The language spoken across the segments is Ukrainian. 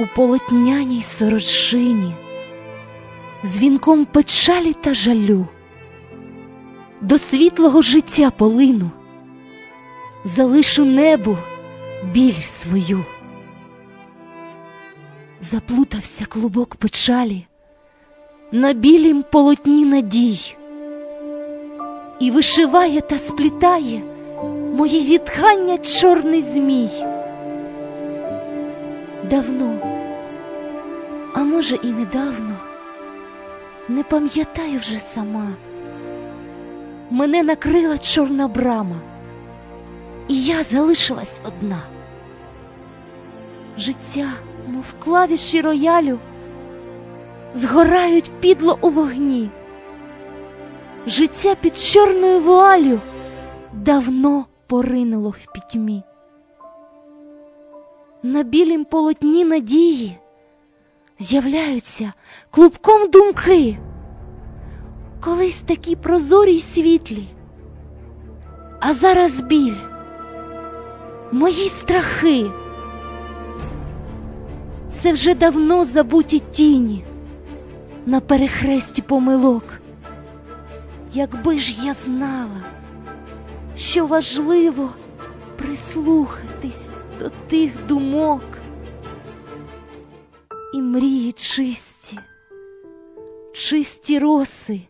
у полотняній сорочині, з вінком печалі та жалю, до світлого життя полину, залишу небу біль свою. Заплутався клубок печалі на білім полотні надій, і вишиває та сплітає мої зітхання чорний змій. Давно, а може, і недавно, не пам'ятаю вже сама, мене накрила чорна брама, і я залишилась одна. Життя, мов клавіші роялю, згорають підло у вогні. Життя під чорною вуалю давно поринуло в пітьмі. На білім полотні надії. З'являються клубком думки, колись такі прозорі й світлі, а зараз біль, мої страхи. Це вже давно забуті тіні. На перехресті помилок. Якби ж я знала, що важливо прислухатись до тих думок і мрії чисті, чисті роси,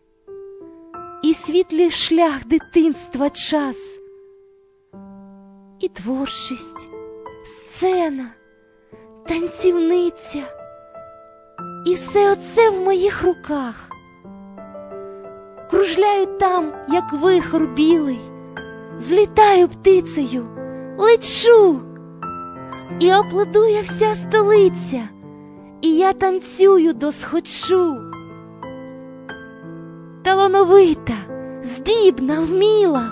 і світлий шлях дитинства час, і творчість, сцена, танцівниця, і все оце в моїх руках. Кружляю там, як вихор білий, злітаю птицею, лечу, і оплодує вся столиця, і я танцюю досхочу. Талановита, здібна, вміла,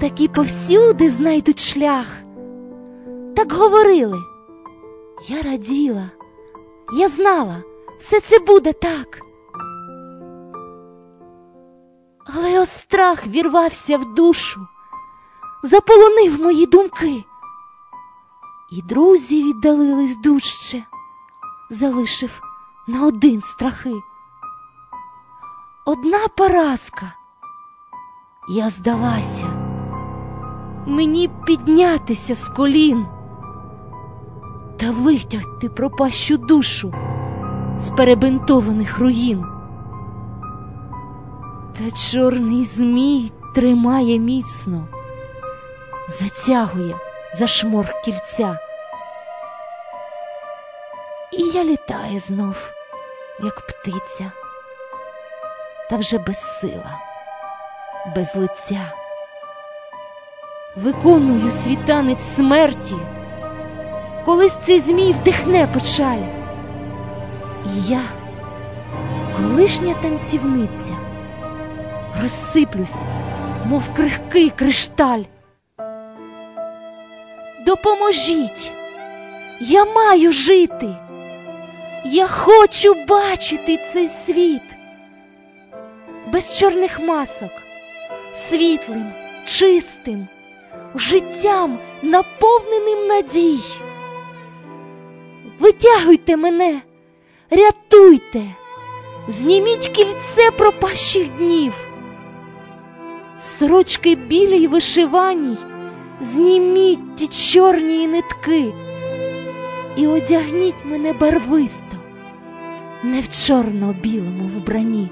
такі повсюди знайдуть шлях. Так говорили, я раділа, я знала, все це буде так. Але ось страх вірвався в душу, заполонив мої думки, і друзі віддалились дужче, залишив на один страхи. Одна поразка, я здалася, мені піднятися з колін та витягти пропащу душу з перебинтованих руїн. Та чорний змій тримає міцно, затягує за шмор кільця. І я літаю знов, як птиця, та вже без сила, без лиця. Виконую світанець смерті, колись цей змій вдихне печаль. І я, колишня танцівниця розсиплюсь, мов крихкий кришталь. Допоможіть, я маю жити, я хочу бачити цей світ. Без чорних масок, світлим, чистим, життям, наповненим надій. Витягуйте мене, рятуйте, зніміть кільце пропащих днів. Сорочки білій вишиваній, зніміть ті чорні нитки і одягніть мене барвисто, не в чорно-білому вбранні.